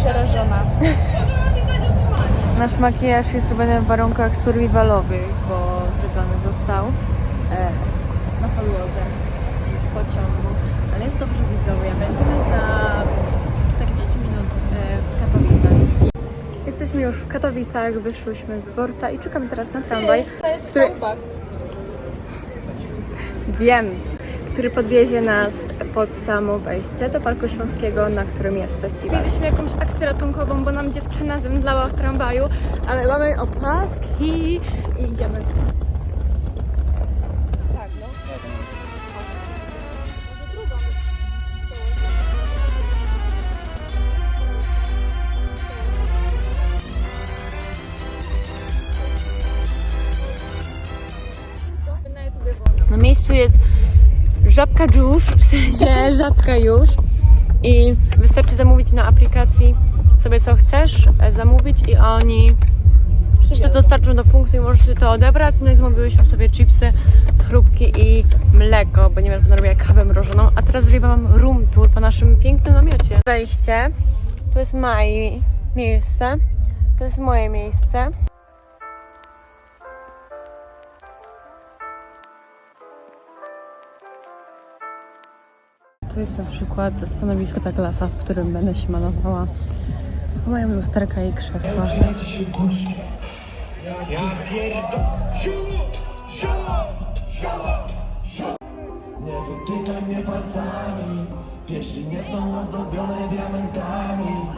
przerażona. Nasz makijaż jest robiony w warunkach survivalowych, bo zrobiony został e, na podłodze w pociągu. Ale jest dobrze widzowie, będziemy za 40 minut e, w Katowicach. Jesteśmy już w Katowicach, wyszłyśmy z dworca i czekamy teraz na tramwaj, To jest który, wiem, który podwiezie nas pod samo wejście do Parku Śląskiego, na którym jest festiwal. Mieliśmy jakąś akcję ratunkową, bo nam dziewczyna zemdlała w tramwaju, ale mamy opaski i idziemy. Żabka już, w sensie żabka już i wystarczy zamówić na aplikacji sobie co chcesz, e, zamówić i oni ci to dostarczą do punktu i możesz sobie to odebrać. No i zamówiłyśmy sobie chipsy, chrupki i mleko, bo nie wiem, robię kawę mrożoną. A teraz zrobię wam room tour po naszym pięknym namiocie. Wejście, to jest moje miejsce, to jest moje miejsce. To jest na przykład stanowisko Taglasa, w którym będę się malowała. Mają lusterka i krzesła. Ja. Nie wytykaj mnie palcami Piersi nie są ozdobione diamentami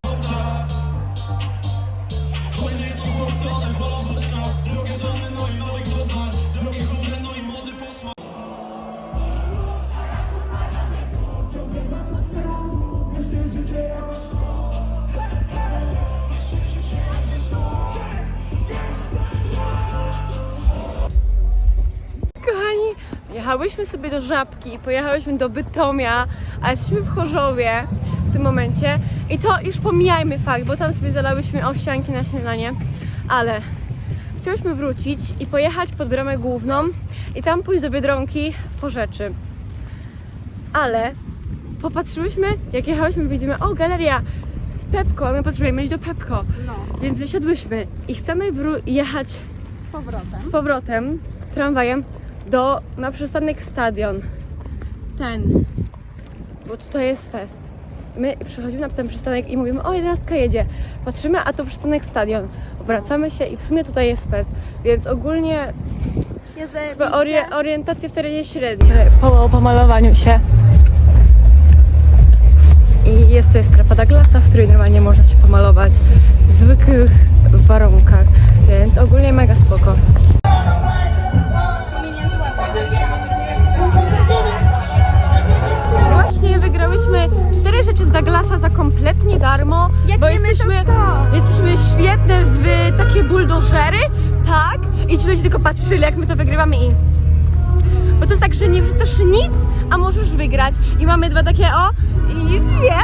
jechałyśmy sobie do Żabki, pojechałyśmy do Bytomia, a jesteśmy w Chorzowie w tym momencie. I to już pomijajmy fakt, bo tam sobie zalałyśmy owsianki na śniadanie, ale chciałyśmy wrócić i pojechać pod bramę główną i tam pójść do Biedronki po rzeczy. Ale popatrzyłyśmy, jak jechałyśmy, widzimy, o galeria z Pepko, a my potrzebujemy iść do Pepko. No, Więc wysiadłyśmy i chcemy jechać z powrotem. z powrotem tramwajem do na przystanek stadion. Ten. Bo tutaj jest fest. My przychodzimy na ten przystanek i mówimy, o 11 jedzie. Patrzymy, a to przystanek stadion. Obracamy się i w sumie tutaj jest fest. Więc ogólnie orie, orientacja w terenie średnia. Po pomalowaniu się. I jest tutaj strefa Douglasa, w której normalnie można się pomalować w zwykłych warunkach. Więc ogólnie mega spoko. Wygrałyśmy cztery rzeczy z Douglasa za kompletnie darmo, Jak bo wiemy, to jesteśmy, kto? jesteśmy świetne w takie buldożery, tak? I ci ludzie tylko patrzyli, jak my to wygrywamy i... Bo to jest tak, że nie wrzucasz nic, a możesz wygrać. I mamy dwa takie o i dwie.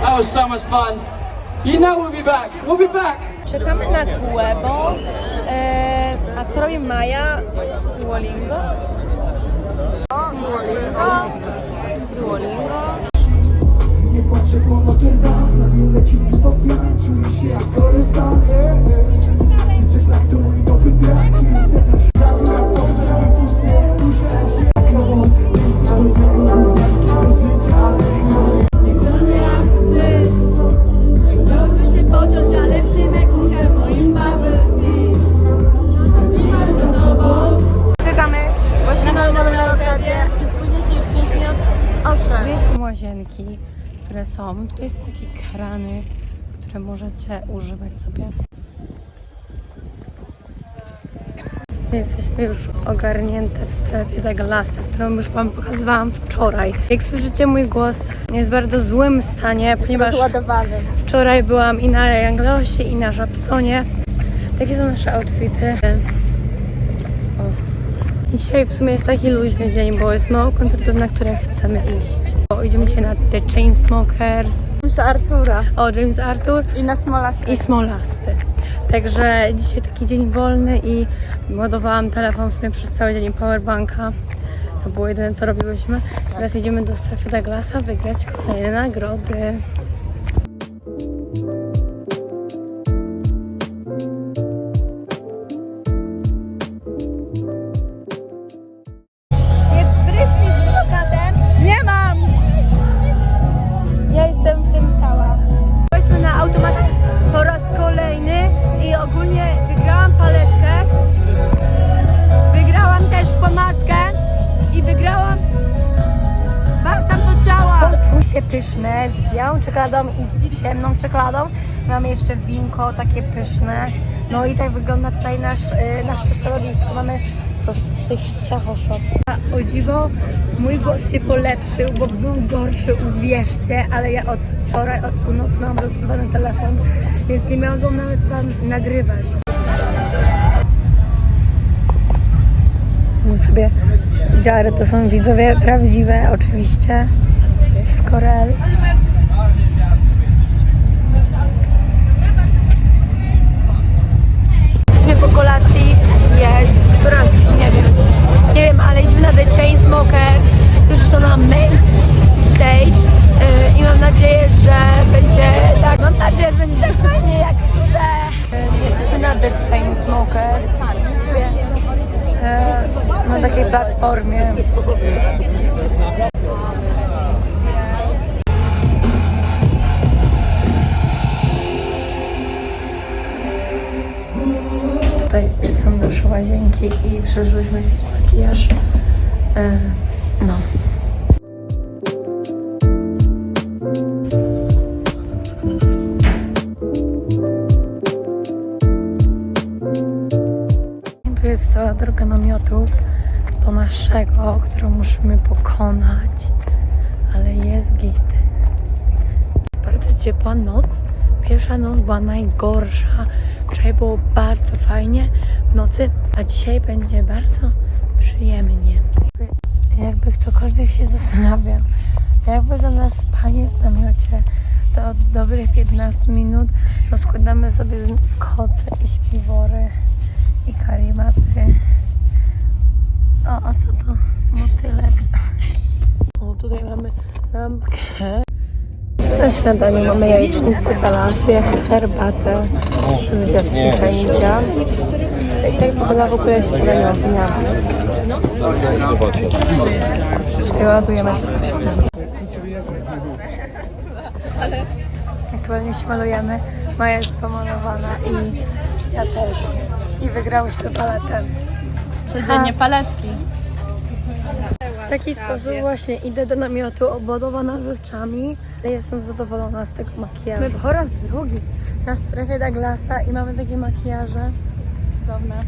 That was so much fun. You know we'll be back. We'll be back. Czekamy na kółę, bo... E, a co robi Maja? Duolingo? O, Duolingo. Duolingo. Nie patrzę po Które są. Tutaj są takie krany, które możecie używać sobie. My Jesteśmy już ogarnięte w strefie Douglasa, którą już Wam pokazywałam wczoraj. Jak słyszycie, mój głos jest w bardzo złym stanie, ponieważ. Wczoraj byłam i na Janglosie, i na Żabsonie. Takie są nasze outfity. O. I Dzisiaj w sumie jest taki luźny dzień, bo jest mało koncertów, na które chcemy iść. Idziemy dzisiaj na The Chainsmokers, Z Artura o James Arthur i na Smolasty. i Smolasty. Także dzisiaj taki dzień wolny i ładowałam telefon w sumie przez cały dzień powerbanka. To było jedyne co robiłyśmy. Teraz jedziemy do strefy Douglasa wygrać kolejne nagrody. Pyszne z białą czekoladą i ciemną czekoladą. Mamy jeszcze winko takie pyszne. No i tak wygląda tutaj nasz, y, nasze stanowisko. Mamy to z tych ciachoszop. O dziwo, mój głos się polepszył, bo był gorszy, uwierzcie, ale ja od wczoraj, od północy mam rozładowany telefon, więc nie mogłam nawet wam nagrywać. No sobie dziary to są widzowie prawdziwe, oczywiście, z Korel. Jesteśmy po kolacji, jest, która, nie wiem, nie wiem, ale idźmy na The Chainsmokers, którzy są na main stage yy, i mam nadzieję, że będzie tak, mam nadzieję, że będzie tak fajnie jak chcę. Jesteśmy na The Chainsmokers, yy, na takiej platformie. Tutaj są nasze łazienki i przeżyliśmy makijaż. E, no. Tu jest cała droga namiotów do naszego, którą musimy pokonać, ale jest git. Bardzo ciepła noc. Pierwsza noc była najgorsza. Wczoraj było bardzo fajnie w nocy, a dzisiaj będzie bardzo przyjemnie. Jakby ktokolwiek się zastanawiał, jak wygląda spanie w namiocie, to od dobrych 15 minut rozkładamy sobie koce i śpiwory i karimaty. O, a co to? Motylek. O, tutaj mamy lampkę. Na śniadaniu mamy jajecznicę, zalazwie, herbatę dziewczynka Indzia. I tak wygląda w ogóle śniadaniownia. I ładujemy. Aktualnie się malujemy. Maja jest pomalowana i ja też. I wygrałyśmy paletę. Codziennie paletki. W taki sposób właśnie idę do namiotu obudowana rzeczami. Jestem zadowolona z tego makijażu. Po raz drugi na strefie Douglasa i mamy takie makijaże. Cudowne.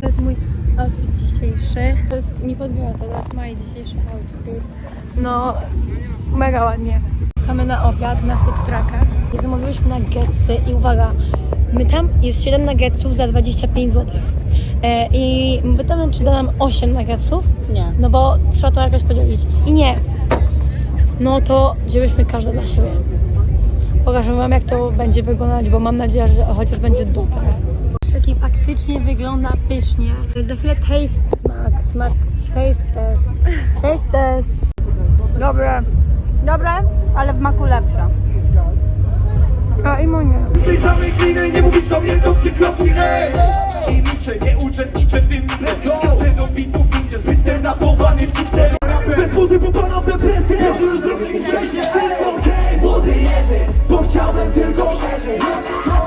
To jest mój outfit dzisiejszy. To jest, mi podbiła to, to jest mój dzisiejszy outfit. No, mega ładnie. Czekamy na obiad, na food trucka. I zamówiłyśmy nuggetsy i uwaga, my tam jest 7 nuggetsów za 25 zł. E, I pytamy, czy da nam 8 nuggetsów. Nie. No bo trzeba to jakoś podzielić. I nie. No to wzięłyśmy każde dla siebie. Pokażę wam jak to będzie wyglądać, bo mam nadzieję, że chociaż będzie dobre. Jaki faktycznie wygląda pysznie. To jest za chwilę taste smak, smak, taste test. Taste test. Dobre. Dobre, ale w maku lepsze. I moje. Z tej samej gliny nie mówisz o mnie to przykroki ej I milczę, nie uczestniczę w tym Skaczę do bitów, idzie zbyt sterapowany w ciwce Bez muzy popadam w depresję Proszę już zrobić mi przejście. Wszystko okej. Wody jedzie, bo chciałem tylko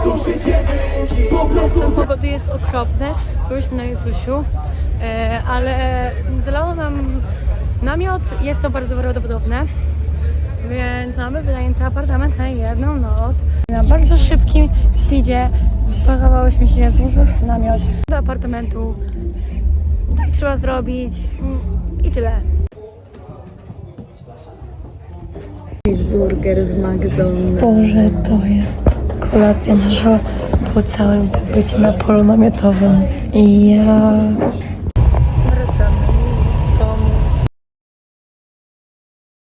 Suszyć jedy Po prostu Pogody jest okropne. Byliśmy na Jezusiu, e, ale zalało nam namiot. Jest to bardzo prawdopodobne. Więc mamy wynajęty apartament na jedną noc. Na bardzo szybkim speedzie spakowałyśmy się, złożyłyśmy namiot do apartamentu. Tak trzeba zrobić i tyle. Cheeseburger z McDonald's. Boże, to jest kolacja nasza po całym pobycie na polu namiotowym. I ja